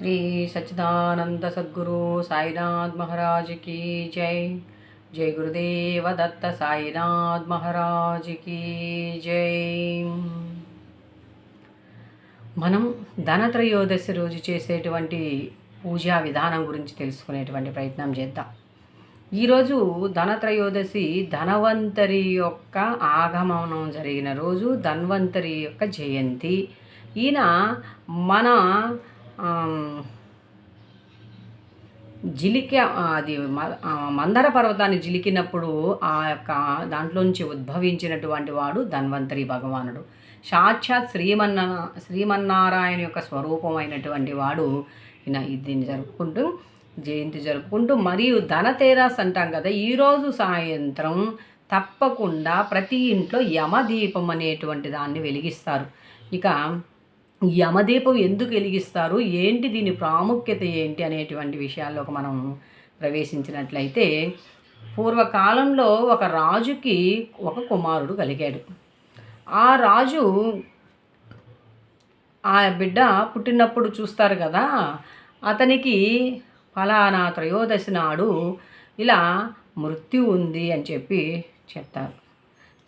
శ్రీ సచ్చిదానంద సద్గురు సాయినాథ్ మహారాజ్ కీ జై. జై గురుదేవ దత్త సాయినాథ్ మహారాజ్ కీ జై. మనం ధనత్రయోదశి రోజు చేసేటువంటి పూజా విధానం గురించి తెలుసుకునేటువంటి ప్రయత్నం చేద్దాం. ఈరోజు ధనత్రయోదశి ధనవంతరి యొక్క ఆగమనం జరిగిన రోజు ధన్వంతరి యొక్క జయంతి. ఈయన మన జిలిక అది మ- మందర పర్వతాన్ని జిలికినప్పుడు ఆ యొక్క దాంట్లోంచి ఉద్భవించినటువంటి వాడు ధన్వంతరి భగవానుడు. సాక్షాత్ శ్రీమన్న శ్రీమన్నారాయణ యొక్క స్వరూపమైనటువంటి వాడు దీన్ని జరుపుకుంటూ జయంతి జరుపుకుంటూ మరియు ధనతేరాస్ అంటాం కదా ఈరోజు సాయంత్రం తప్పకుండా ప్రతి ఇంట్లో యమదీపం అనేటువంటి దాన్ని వెలిగిస్తారు. ఇక యమదీపం ఎందుకు వెలిగిస్తారు? ఏంటి దీని ప్రాముఖ్యత ఏంటి? అనేటువంటి విషయాల్లోకి మనం ప్రవేశించినట్లయితే పూర్వకాలంలో ఒక రాజుకి ఒక కుమారుడు కలిగాడు. ఆ రాజు ఆ బిడ్డ పుట్టినప్పుడు చూస్తారు కదా అతనికి ఫలానా త్రయోదశి నాడు ఇలా మృత్యు ఉంది అని చెప్పి చెప్తారు.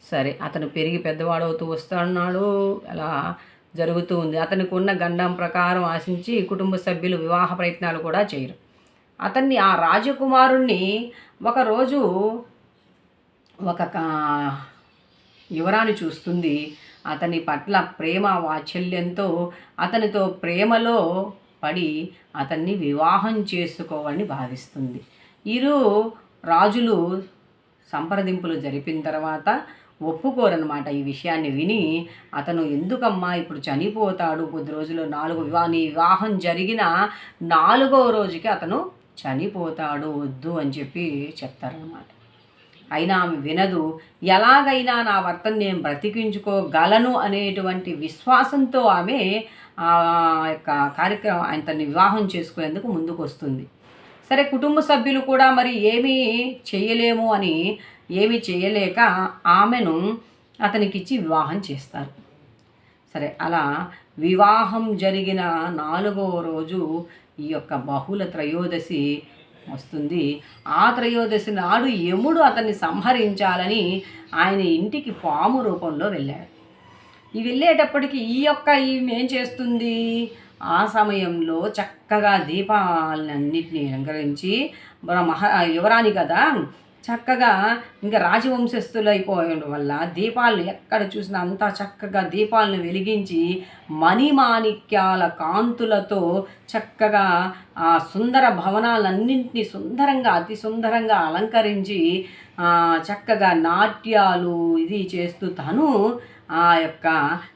సరే అతను పెరిగి పెద్దవాడవుతూ వస్తున్నాడు అలా జరుగుతూ ఉంది. అతనికి ఉన్న గండం ప్రకారం ఆశించి కుటుంబ సభ్యులు వివాహ ప్రయత్నాలు కూడా చేయరు. అతన్ని ఆ రాజకుమారుణ్ణి ఒకరోజు ఒక కా- చూస్తుంది. అతని పట్ల ప్రేమ వాత్సల్యంతో అతనితో ప్రేమలో పడి అతన్ని వివాహం చేసుకోవాలని భావిస్తుంది. ఇరు రాజులు సంప్రదింపులు జరిపిన తర్వాత ఒప్పుకోరనమాట ఈ విషయాన్ని విని. అతను ఎందుకమ్మా ఇప్పుడు చనిపోతాడు? కొద్ది రోజులు నాలుగు వివాహ నీ వివాహం జరిగిన నాలుగో రోజుకి అతను చనిపోతాడు వద్దు అని చెప్పి చెప్తారనమాట అయినా ఆమె వినదు. ఎలాగైనా నా భర్తను నేను బ్రతికించుకోగలను అనేటువంటి విశ్వాసంతో ఆమె ఆ యొక్క కార్యక్రమం ఆయనతన్ని వివాహం చేసుకునేందుకు ముందుకు వస్తుంది సరే కుటుంబ సభ్యులు కూడా మరి ఏమీ చేయలేము అని ఏమీ చేయలేక ఆమెను అతనికిచ్చి వివాహం చేస్తారు. సరే అలా వివాహం జరిగిన నాలుగో రోజు ఈ యొక్క బహుళ త్రయోదశి వస్తుంది. ఆ త్రయోదశి నాడు యముడు అతన్ని సంహరించాలని ఆయన ఇంటికి పాము రూపంలో వెళ్ళాడు. ఈ వెళ్ళేటప్పటికి ఈ యొక్క ఈమె ఏం చేస్తుంది? ఆ సమయంలో చక్కగా దీపాలన్నింటినీ అలంకరించి మన మహా యువరాణి కదా చక్కగా ఇంకా రాజవంశస్థులు అయిపోయడం వల్ల దీపాలను ఎక్కడ చూసినా అంతా చక్కగా దీపాలను వెలిగించి మణిమాణిక్యాల కాంతులతో చక్కగా ఆ సుందర భవనాలన్నింటినీ సుందరంగా అతి సుందరంగా అలంకరించి చక్కగా నాట్యాలు ఇది చేస్తూ తను ఆ యొక్క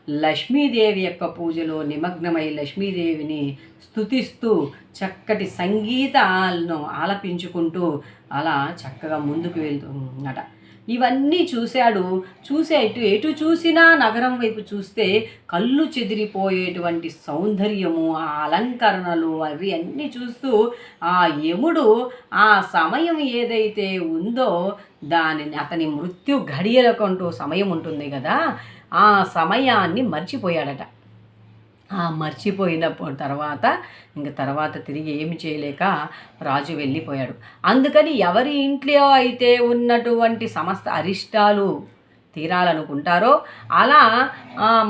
లక్ష్మీదేవి యొక్క పూజలో నిమగ్నమై లక్ష్మీదేవిని స్తుతిస్తూ చక్కటి సంగీతాలను ఆలపించుకుంటూ అలా చక్కగా ముందుకు వెళ్తుందట. ఇవన్నీ చూశాడు. చూసే ఇటు ఎటు చూసినా నగరం వైపు చూస్తే కళ్ళు చెదిరిపోయేటువంటి సౌందర్యము ఆ అలంకరణలు అవి అన్నీ చూస్తూ ఆ యముడు ఆ సమయం ఏదైతే ఉందో దానిని అతని మృత్యు ఘడియలకంటూ సమయం ఉంటుంది కదా ఆ సమయాన్ని మర్చిపోయాడట. ఆ మర్చిపోయినప్పుడు తర్వాత ఇంక తర్వాత తిరిగి ఏమి చేయలేక రాజు వెళ్ళిపోయాడు. అందుకని ఎవరి ఇంట్లో అయితే ఉన్నటువంటి సమస్త అరిష్టాలు తీరాలనుకుంటారో అలా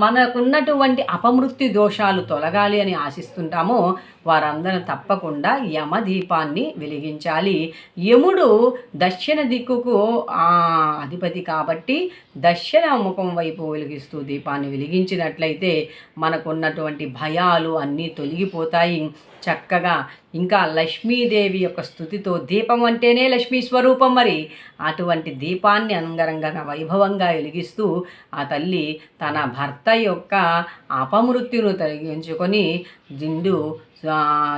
మనకున్నటువంటి అపమృత్యు దోషాలు తొలగాలి అని ఆశిస్తుంటామో వారందరూ తప్పకుండా యమదీపాన్ని వెలిగించాలి. యముడు దక్షిణ దిక్కుకు ఆ అధిపతి కాబట్టి దక్షిణ ముఖం వైపు వెలిగిస్తూ దీపాన్ని వెలిగించినట్లయితే మనకున్నటువంటి భయాలు అన్నీ తొలగిపోతాయి. చక్కగా ఇంకా లక్ష్మీదేవి యొక్క స్థుతితో దీపం అంటేనే లక్ష్మీ స్వరూపం మరి. అటువంటి దీపాన్ని అంగరంగన వైభవంగా వెలిగిస్తూ ఆ తల్లి తన భర్త యొక్క అపమృత్యును తొలగించుకొని జిందు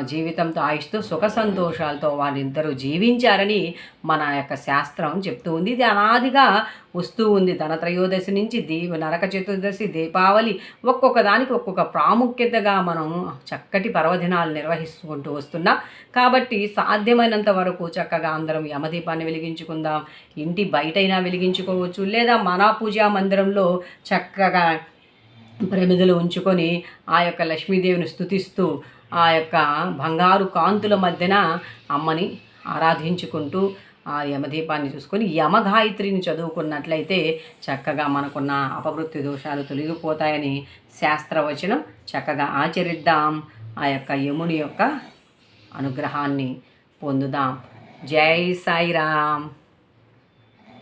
జీవితంతో ఆయుష్తో సుఖ సంతోషాలతో వారిద్దరూ జీవించారని మన యొక్క శాస్త్రం చెప్తూ ఉంది. ఇది అనాదిగా వస్తూ ఉంది. ధనత్రయోదశి నుంచి దీప నరక చతుర్దశి దీపావళి ఒక్కొక్క దానికి ఒక్కొక్క ప్రాముఖ్యతగా మనం చక్కటి పర్వదినాలు నిర్వహిస్తుంటూ వస్తున్నాం. కాబట్టి సాధ్యమైనంత వరకు చక్కగా అందరం యమదీపాన్ని వెలిగించుకుందాం. ఇంటి బయటైనా వెలిగించుకోవచ్చు. లేదా మన పూజా మందిరంలో చక్కగా ప్రమిదలు ఉంచుకొని ఆ యొక్క లక్ష్మీదేవిని స్తుతిస్తూ ఆ యొక్క బంగారు కాంతుల మధ్యన అమ్మని ఆరాధించుకుంటూ ఆ యమదీపాన్ని చూసుకొని యమగాయత్రిని చదువుకున్నట్లయితే చక్కగా మనకున్న అపవృత్తి దోషాలు తొలగిపోతాయని శాస్త్రవచనం చక్కగా ఆచరిద్దాం. ఆ యొక్క యముని యొక్క అనుగ్రహాన్ని పొందుదాం. జై సాయిరామ్.